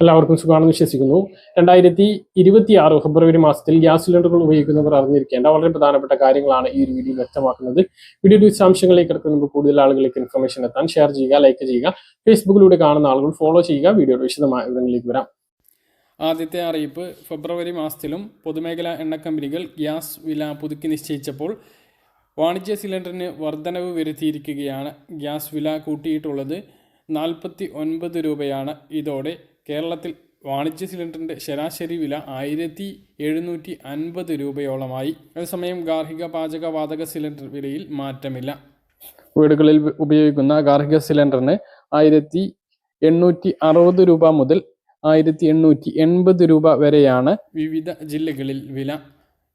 എല്ലാവർക്കും സുഖമാണെന്ന് വിശ്വസിക്കുന്നു. രണ്ടായിരത്തി ഇരുപത്തി ആറ് ഫെബ്രുവരി മാസത്തിൽ ഗ്യാസ് സിലിണ്ടറുകൾ ഉപയോഗിക്കുന്നവർ അറിഞ്ഞിരിക്കേണ്ട വളരെ പ്രധാനപ്പെട്ട കാര്യങ്ങളാണ് ഈ ഒരു വീഡിയോ വ്യക്തമാക്കുന്നത്. വീഡിയോ വിശദാംശങ്ങളിലേക്ക് കിടക്കുന്ന കൂടുതൽ ആളുകളിലേക്ക് ഇൻഫർമേഷൻ എത്താൻ ഷെയർ ചെയ്യുക ലൈക്ക് ചെയ്യുക ഫേസ്ബുക്കിലൂടെ കാണുന്ന ആളുകൾ ഫോളോ ചെയ്യുക. വീഡിയോയുടെ വിശദമായ വിവരങ്ങളിലേക്ക് വരാം. ആദ്യത്തെ അറിയിപ്പ് ഫെബ്രുവരി മാസത്തിലും പൊതുമേഖലാ എണ്ണ കമ്പനികൾ ഗ്യാസ് വില പുതുക്കി നിശ്ചയിച്ചപ്പോൾ വാണിജ്യ സിലിണ്ടറിന് വർധനവ് വരുത്തിയിരിക്കുകയാണ്. ഗ്യാസ് വില കൂട്ടിയിട്ടുള്ളത് നാൽപ്പത്തി ഒൻപത് രൂപയാണ്. ഇതോടെ കേരളത്തിൽ വാണിജ്യ സിലിണ്ടറിന്റെ ശരാശരി വില ആയിരത്തി എഴുന്നൂറ്റി അൻപത് രൂപയോളമായി. അതേസമയം ഗാർഹിക പാചക വാതക സിലിണ്ടർ വിലയിൽ മാറ്റമില്ല. വീടുകളിൽ ഉപയോഗിക്കുന്ന ഗാർഹിക സിലിണ്ടറിന് ആയിരത്തി എണ്ണൂറ്റി അറുപത് രൂപ മുതൽ ആയിരത്തി എണ്ണൂറ്റി എൺപത് രൂപ വരെയാണ് വിവിധ ജില്ലകളിൽ വില.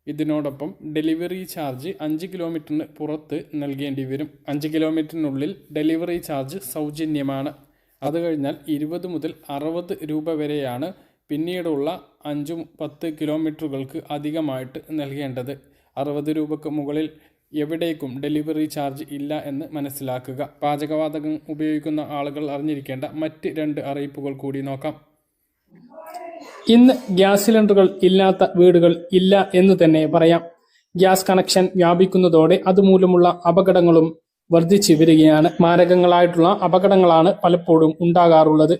ഇതിനോടൊപ്പം ഡെലിവറി ചാർജ് അഞ്ച് കിലോമീറ്ററിന് പുറത്ത് നൽകേണ്ടി വരും. അഞ്ച് കിലോമീറ്ററിനുള്ളിൽ ഡെലിവറി ചാർജ് സൗജന്യമാണ്. അത് കഴിഞ്ഞാൽ ഇരുപത് മുതൽ അറുപത് രൂപ വരെയാണ് പിന്നീടുള്ള അഞ്ചും പത്ത് കിലോമീറ്ററുകൾക്ക് അധികമായിട്ട് നൽകേണ്ടത്. അറുപത് രൂപക്ക് മുകളിൽ എവിടേക്കും ഡെലിവറി ചാർജ് ഇല്ല എന്ന് മനസ്സിലാക്കുക. പാചകവാതകം ഉപയോഗിക്കുന്ന ആളുകൾ അറിഞ്ഞിരിക്കേണ്ട മറ്റ് രണ്ട് അറിയിപ്പുകൾ കൂടി നോക്കാം. ഇന്ന് ഗ്യാസ് സിലിണ്ടറുകൾ ഇല്ലാത്ത വീടുകൾ ഇല്ല എന്ന് തന്നെ പറയാം. ഗ്യാസ് കണക്ഷൻ വ്യാപിക്കുന്നതോടെ അതുമൂലമുള്ള അപകടങ്ങളും വർദ്ധിച്ചു വരികയാണ് മാരകങ്ങളായിട്ടുള്ള അപകടങ്ങളാണ് പലപ്പോഴും ഉണ്ടാകാറുള്ളത്.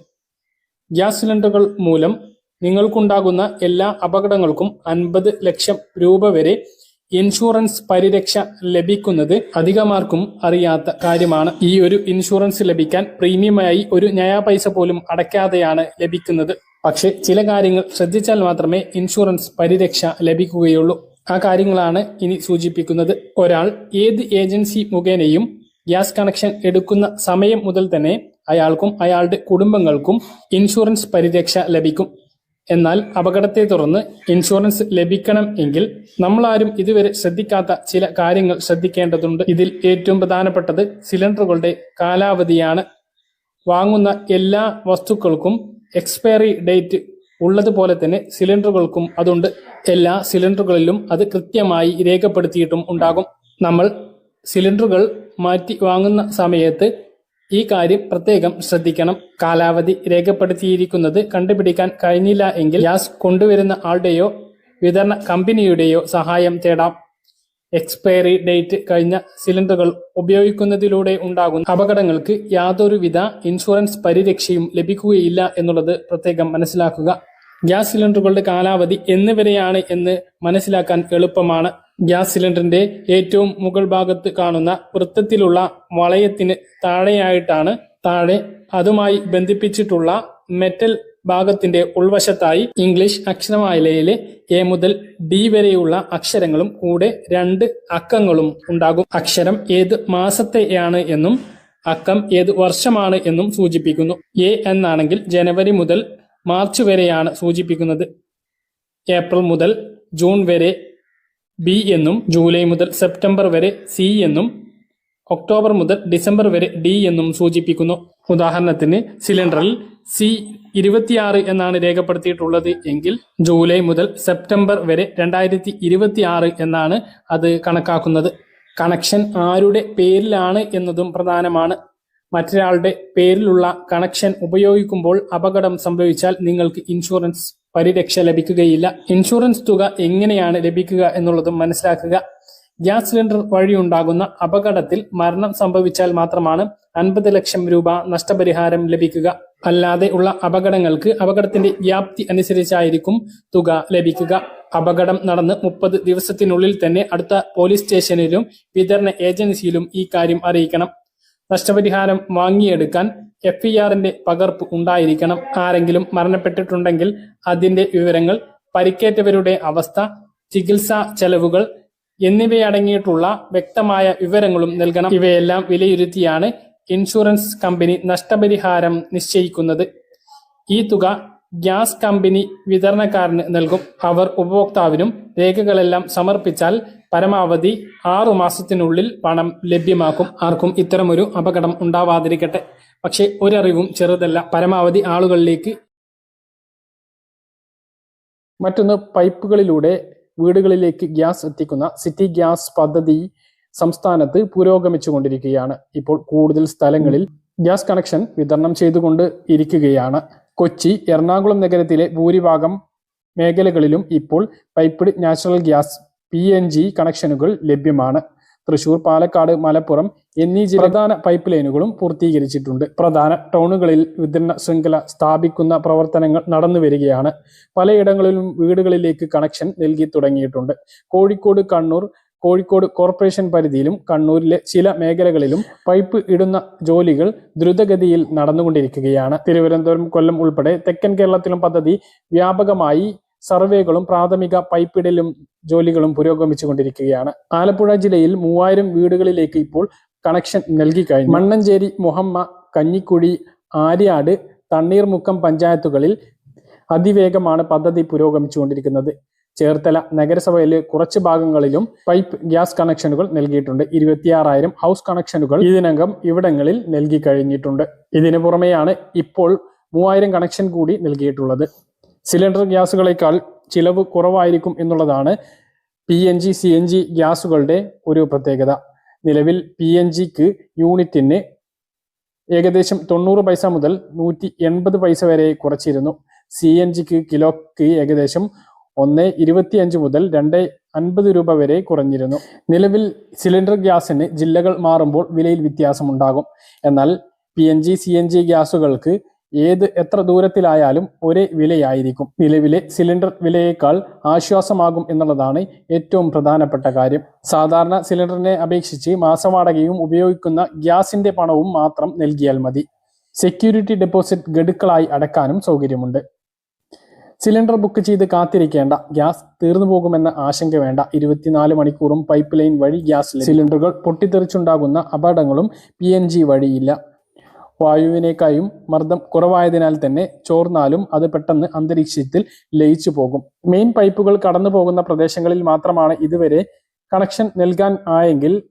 ഗ്യാസ് സിലിണ്ടറുകൾ മൂലം നിങ്ങൾക്കുണ്ടാകുന്ന എല്ലാ അപകടങ്ങൾക്കും അൻപത് ലക്ഷം രൂപ വരെ ഇൻഷുറൻസ് പരിരക്ഷ ലഭിക്കുന്നത് അധികമാർക്കും അറിയാത്ത കാര്യമാണ്. ഈ ഒരു ഇൻഷുറൻസ് ലഭിക്കാൻ പ്രീമിയമായി ഒരു നയാ പൈസ പോലും അടയ്ക്കാതെയാണ് ലഭിക്കുന്നത്. പക്ഷെ ചില കാര്യങ്ങൾ ശ്രദ്ധിച്ചാൽ മാത്രമേ ഇൻഷുറൻസ് പരിരക്ഷ ലഭിക്കുകയുള്ളൂ. ആ കാര്യങ്ങളാണ് ഇനി സൂചിപ്പിക്കുന്നത്. ഒരാൾ ഏത് ഏജൻസി മുഖേനയും ഗ്യാസ് കണക്ഷൻ എടുക്കുന്ന സമയം മുതൽ തന്നെ അയാൾക്കും അയാളുടെ കുടുംബങ്ങൾക്കും ഇൻഷുറൻസ് പരിരക്ഷ ലഭിക്കും. എന്നാൽ അപകടത്തെ തുടർന്ന് ഇൻഷുറൻസ് ലഭിക്കണം എങ്കിൽ നമ്മളാരും ഇതുവരെ ശ്രദ്ധിക്കാത്ത ചില കാര്യങ്ങൾ ശ്രദ്ധിക്കേണ്ടതുണ്ട്. ഇതിൽ ഏറ്റവും പ്രധാനപ്പെട്ടത് സിലിണ്ടറുകളുടെ കാലാവധിയാണ്. വാങ്ങുന്ന എല്ലാ വസ്തുക്കൾക്കും എക്സ്പയറി ഡേറ്റ് ഉള്ളതുപോലെ തന്നെ സിലിണ്ടറുകൾക്കും അതുണ്ട്. എല്ലാ സിലിണ്ടറുകളിലും അത് കൃത്യമായി രേഖപ്പെടുത്തിയിട്ടും ഉണ്ടാകും. നമ്മൾ സിലിണ്ടറുകൾ മാറ്റി വാങ്ങുന്ന സമയത്ത് ഈ കാര്യം പ്രത്യേകം ശ്രദ്ധിക്കണം. കാലാവധി രേഖപ്പെടുത്തിയിരിക്കുന്നത് കണ്ടുപിടിക്കാൻ കഴിഞ്ഞില്ല എങ്കിൽ ഗ്യാസ് കൊണ്ടുവരുന്ന ആളുടെയോ വിതരണ കമ്പനിയുടെയോ സഹായം തേടാം. എക്സ്പയറി ഡേറ്റ് കഴിഞ്ഞ സിലിണ്ടറുകൾ ഉപയോഗിക്കുന്നതിലൂടെ ഉണ്ടാകുന്ന അപകടങ്ങൾക്ക് യാതൊരുവിധ ഇൻഷുറൻസ് പരിരക്ഷയും ലഭിക്കുകയില്ല എന്നുള്ളത് പ്രത്യേകം മനസ്സിലാക്കുക. ഗ്യാസ് സിലിണ്ടറുകളുടെ കാലാവധി എന്നിവരെയാണ് എന്ന് മനസ്സിലാക്കാൻ എളുപ്പമാണ്. ഗ്യാസ് സിലിണ്ടറിന്റെ ഏറ്റവും മുകൾ ഭാഗത്ത് കാണുന്ന വൃത്തത്തിലുള്ള വളയത്തിന് താഴെയായിട്ടാണ് താഴെ അതുമായി ബന്ധിപ്പിച്ചിട്ടുള്ള മെറ്റൽ ഭാഗത്തിന്റെ ഉൾവശത്തായി ഇംഗ്ലീഷ് അക്ഷരമാലയിലെ എ മുതൽ ഡി വരെയുള്ള അക്ഷരങ്ങളും കൂടെ രണ്ട് അക്കങ്ങളും ഉണ്ടാകും. അക്ഷരം ഏത് മാസത്തെയാണ് എന്നും അക്കം ഏത് വർഷമാണ് എന്നും സൂചിപ്പിക്കുന്നു. എ എന്നാണെങ്കിൽ ജനുവരി മുതൽ മാർച്ച് വരെയാണ് സൂചിപ്പിക്കുന്നത്. ഏപ്രിൽ മുതൽ ജൂൺ വരെ ബി എന്നും ജൂലൈ മുതൽ സെപ്റ്റംബർ വരെ സി എന്നും ഒക്ടോബർ മുതൽ ഡിസംബർ വരെ ഡി എന്നും സൂചിപ്പിക്കുന്നു. ഉദാഹരണത്തിന് സിലിണ്ടറിൽ സി ഇരുപത്തിയാറ് എന്നാണ് രേഖപ്പെടുത്തിയിട്ടുള്ളത് എങ്കിൽ ജൂലൈ മുതൽ സെപ്റ്റംബർ വരെ രണ്ടായിരത്തി ഇരുപത്തിയാറ് എന്നാണ് അത് കണക്കാക്കുന്നത്. കണക്ഷൻ ആരുടെ പേരിലാണ് എന്നതും പ്രധാനമാണ്. മറ്റൊരാളുടെ പേരിലുള്ള കണക്ഷൻ ഉപയോഗിക്കുമ്പോൾ അപകടം സംഭവിച്ചാൽ നിങ്ങൾക്ക് ഇൻഷുറൻസ് പരിരക്ഷ ലഭിക്കുകയില്ല. ഇൻഷുറൻസ് തുക എങ്ങനെയാണ് ലഭിക്കുക എന്നുള്ളതും മനസ്സിലാക്കുക. ഗ്യാസ് സിലിണ്ടർ വഴിയുണ്ടാകുന്ന അപകടത്തിൽ മരണം സംഭവിച്ചാൽ മാത്രമാണ് അൻപത് ലക്ഷം രൂപ നഷ്ടപരിഹാരം ലഭിക്കുക. അല്ലാതെ ഉള്ള അപകടങ്ങൾക്ക് അപകടത്തിന്റെ വ്യാപ്തി അനുസരിച്ചായിരിക്കും തുക ലഭിക്കുക. അപകടം നടന്ന് മുപ്പത് ദിവസത്തിനുള്ളിൽ തന്നെ അടുത്ത പോലീസ് സ്റ്റേഷനിലും വിതരണ ഏജൻസിയിലും ഈ കാര്യം അറിയിക്കണം. നഷ്ടപരിഹാരം വാങ്ങിയെടുക്കാൻ എഫ് ഇ ആറിന്റെ പകർപ്പ് ഉണ്ടായിരിക്കണം. ആരെങ്കിലും മരണപ്പെട്ടിട്ടുണ്ടെങ്കിൽ അതിന്റെ വിവരങ്ങൾ പരിക്കേറ്റവരുടെ അവസ്ഥ ചികിത്സാ ചെലവുകൾ എന്നിവയടങ്ങിയിട്ടുള്ള വ്യക്തമായ വിവരങ്ങളും നൽകണം. ഇവയെല്ലാം വിലയിരുത്തിയാണ് ഇൻഷുറൻസ് കമ്പനി നഷ്ടപരിഹാരം നിശ്ചയിക്കുന്നത്. ഈ തുക ഗ്യാസ് കമ്പനി വിതരണക്കാരന് നൽകും. അവർ ഉപഭോക്താവിനും രേഖകളെല്ലാം സമർപ്പിച്ചാൽ പരമാവധി ആറു മാസത്തിനുള്ളിൽ പണം ലഭ്യമാക്കും. ആർക്കും ഇത്തരമൊരു അപകടം ഉണ്ടാവാതിരിക്കട്ടെ. പക്ഷേ ഒരറിവും ചെറുതല്ല. പരമാവധി ആളുകളിലേക്ക് മറ്റൊന്ന് പൈപ്പുകളിലൂടെ വീടുകളിലേക്ക് ഗ്യാസ് എത്തിക്കുന്ന സിറ്റി ഗ്യാസ് പദ്ധതി സംസ്ഥാനത്ത് പുരോഗമിച്ചുകൊണ്ടിരിക്കുകയാണ്. ഇപ്പോൾ കൂടുതൽ സ്ഥലങ്ങളിൽ ഗ്യാസ് കണക്ഷൻ വിതരണം ചെയ്തുകൊണ്ട് ഇരിക്കുകയാണ്. കൊച്ചി എറണാകുളം നഗരത്തിലെ ഭൂരിഭാഗം മേഖലകളിലും ഇപ്പോൾ പൈപ്പ്ഡ് നാച്ചുറൽ ഗ്യാസ് പി കണക്ഷനുകൾ ലഭ്യമാണ്. തൃശൂർ പാലക്കാട് മലപ്പുറം എന്നീ പ്രധാന പൈപ്പ് ലൈനുകളും പൂർത്തീകരിച്ചിട്ടുണ്ട്. പ്രധാന ടൗണുകളിൽ വിതരണ ശൃംഖല സ്ഥാപിക്കുന്ന പ്രവർത്തനങ്ങൾ നടന്നു വരികയാണ്. പലയിടങ്ങളിലും വീടുകളിലേക്ക് കണക്ഷൻ നൽകി തുടങ്ങിയിട്ടുണ്ട്. കോഴിക്കോട് കണ്ണൂർ കോഴിക്കോട് കോർപ്പറേഷൻ പരിധിയിലും കണ്ണൂരിലെ ചില മേഖലകളിലും പൈപ്പ് ഇടുന്ന ജോലികൾ ദ്രുതഗതിയിൽ നടന്നുകൊണ്ടിരിക്കുകയാണ്. തിരുവനന്തപുരം കൊല്ലം ഉൾപ്പെടെ തെക്കൻ കേരളത്തിലും പദ്ധതി വ്യാപകമായി സർവേകളും പ്രാഥമിക പൈപ്പിടലും ജോലികളും പുരോഗമിച്ചുകൊണ്ടിരിക്കുകയാണ്. ആലപ്പുഴ ജില്ലയിൽ മൂവായിരം വീടുകളിലേക്ക് ഇപ്പോൾ കണക്ഷൻ നൽകി കഴിഞ്ഞു. മണ്ണഞ്ചേരി മുഹമ്മ കഞ്ഞിക്കുഴി ആര്യാട് തണ്ണീർമുക്കം പഞ്ചായത്തുകളിൽ അതിവേഗമാണ് പദ്ധതി പുരോഗമിച്ചുകൊണ്ടിരിക്കുന്നത്. ചേർത്തല നഗരസഭയിലെ കുറച്ച് ഭാഗങ്ങളിലും പൈപ്പ് ഗ്യാസ് കണക്ഷനുകൾ നൽകിയിട്ടുണ്ട്. ഇരുപത്തിയാറായിരം ഹൗസ് കണക്ഷനുകൾ ഇതിനകം ഇവിടങ്ങളിൽ നൽകി കഴിഞ്ഞിട്ടുണ്ട്. ഇതിനു പുറമെയാണ് ഇപ്പോൾ മൂവായിരം കണക്ഷൻ കൂടി നൽകിയിട്ടുള്ളത്. സിലിണ്ടർ ഗ്യാസുകളേക്കാൾ ചിലവ് കുറവായിരിക്കും എന്നുള്ളതാണ് P N G C N G ഗ്യാസുകളുടെ ഒരു പ്രത്യേകത. നിലവിൽ പി എൻ ജിക്ക് യൂണിറ്റിന് ഏകദേശം തൊണ്ണൂറ് പൈസ മുതൽ നൂറ്റി എൺപത് പൈസ വരെ കുറച്ചിരുന്നു. സി എൻ ജിക്ക് കിലോക്ക് ഏകദേശം ഒന്ന് ഇരുപത്തി അഞ്ച് മുതൽ രണ്ട് അൻപത് രൂപ വരെ കുറഞ്ഞിരുന്നു. നിലവിൽ സിലിണ്ടർ ഗ്യാസിന് ജില്ലകൾ മാറുമ്പോൾ വിലയിൽ വ്യത്യാസമുണ്ടാകും. എന്നാൽ P N G C N G ഗ്യാസുകൾക്ക് ഏത് എത്ര ദൂരത്തിലായാലും ഒരേ വിലയായിരിക്കും. നിലവിലെ സിലിണ്ടർ വിലയേക്കാൾ ആശ്വാസമാകും എന്നുള്ളതാണ് ഏറ്റവും പ്രധാനപ്പെട്ട കാര്യം. സാധാരണ സിലിണ്ടറിനെ അപേക്ഷിച്ച് മാസവാടകയും ഉപയോഗിക്കുന്ന ഗ്യാസിന്റെ പണവും മാത്രം നൽകിയാൽ മതി. സെക്യൂരിറ്റി ഡെപ്പോസിറ്റ് ഗഡുക്കളായി അടക്കാനും സൗകര്യമുണ്ട്. സിലിണ്ടർ ബുക്ക് ചെയ്ത് കാത്തിരിക്കേണ്ട. ഗ്യാസ് തീർന്നു പോകുമെന്ന ആശങ്ക വേണ്ട. ഇരുപത്തിനാല് മണിക്കൂറും പൈപ്പ് ലൈൻ വഴി ഗ്യാസ്. സിലിണ്ടറുകൾ പൊട്ടിത്തെറിച്ചുണ്ടാകുന്ന അപകടങ്ങളും പി വഴിയില്ല. വായുവിനേക്കായും മർദ്ദം കുറവായതിനാൽ തന്നെ ചോർന്നാലും അത് പെട്ടെന്ന് അന്തരീക്ഷത്തിൽ ലയിച്ചു പോകും. മെയിൻ പൈപ്പുകൾ കടന്നു പോകുന്ന പ്രദേശങ്ങളിൽ മാത്രമാണ് ഇതുവരെ കണക്ഷൻ നൽകാൻ ആയെങ്കിൽ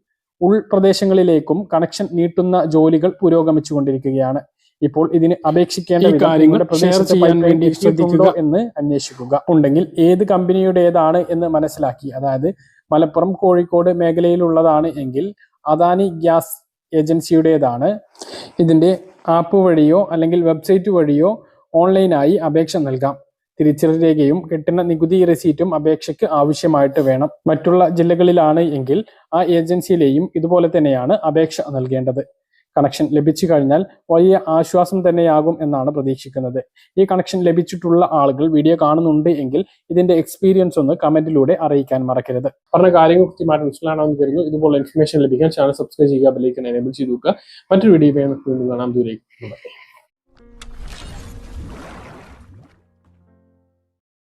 ഉൾപ്രദേശങ്ങളിലേക്കും കണക്ഷൻ നീട്ടുന്ന ജോലികൾ പുരോഗമിച്ചുകൊണ്ടിരിക്കുകയാണ്. ഇപ്പോൾ ഇതിന് അപേക്ഷിക്കേണ്ട കാര്യങ്ങൾ വേണ്ടി ശ്രദ്ധിക്കുക. എന്ന് അന്വേഷിക്കുക. ഉണ്ടെങ്കിൽ ഏത് കമ്പനിയുടേതാണ് എന്ന് മനസ്സിലാക്കി. അതായത് മലപ്പുറം കോഴിക്കോട് മേഖലയിലുള്ളതാണ് എങ്കിൽ അദാനി ഗ്യാസ് ഏജൻസിയുടേതാണ്. ഇതിന്റെ ആപ്പ് വഴിയോ അല്ലെങ്കിൽ വെബ്സൈറ്റ് വഴിയോ ഓൺലൈനായി അപേക്ഷ നൽകാം. തിരിച്ചറി രേഖയും കിട്ടുന്ന നികുതി റെസീറ്റും അപേക്ഷയ്ക്ക് ആവശ്യമായിട്ട് വേണം. മറ്റുള്ള ജില്ലകളിലാണ് എങ്കിൽ ആ ഏജൻസിയിലെയും ഇതുപോലെ തന്നെയാണ് അപേക്ഷ നൽകേണ്ടത്. കണക്ഷൻ ലഭിച്ചു കഴിഞ്ഞാൽ വലിയ ആശ്വാസം തന്നെയാകും എന്നാണ് പ്രതീക്ഷിക്കുന്നത്. ഈ കണക്ഷൻ ലഭിച്ചിട്ടുള്ള ആളുകൾ വീഡിയോ കാണുന്നുണ്ട് എങ്കിൽ ഇതിന്റെ എക്സ്പീരിയൻസ് ഒന്ന് കമന്റിലൂടെ അറിയിക്കാൻ മറക്കരുത്. പറഞ്ഞ കാര്യങ്ങൾ കൃത്യമായിട്ട് മനസ്സിലാണെന്ന് കരുതുന്നു. ഇതുപോലെ ഇൻഫർമേഷൻ ലഭിക്കാൻ ചാനൽ സബ്സ്ക്രൈബ് ചെയ്യുക ബെല്ലൈക്കൻ എനേബിൾ ചെയ്തു മറ്റൊരു വീഡിയോ കാണാം. ദൂരേക്ക്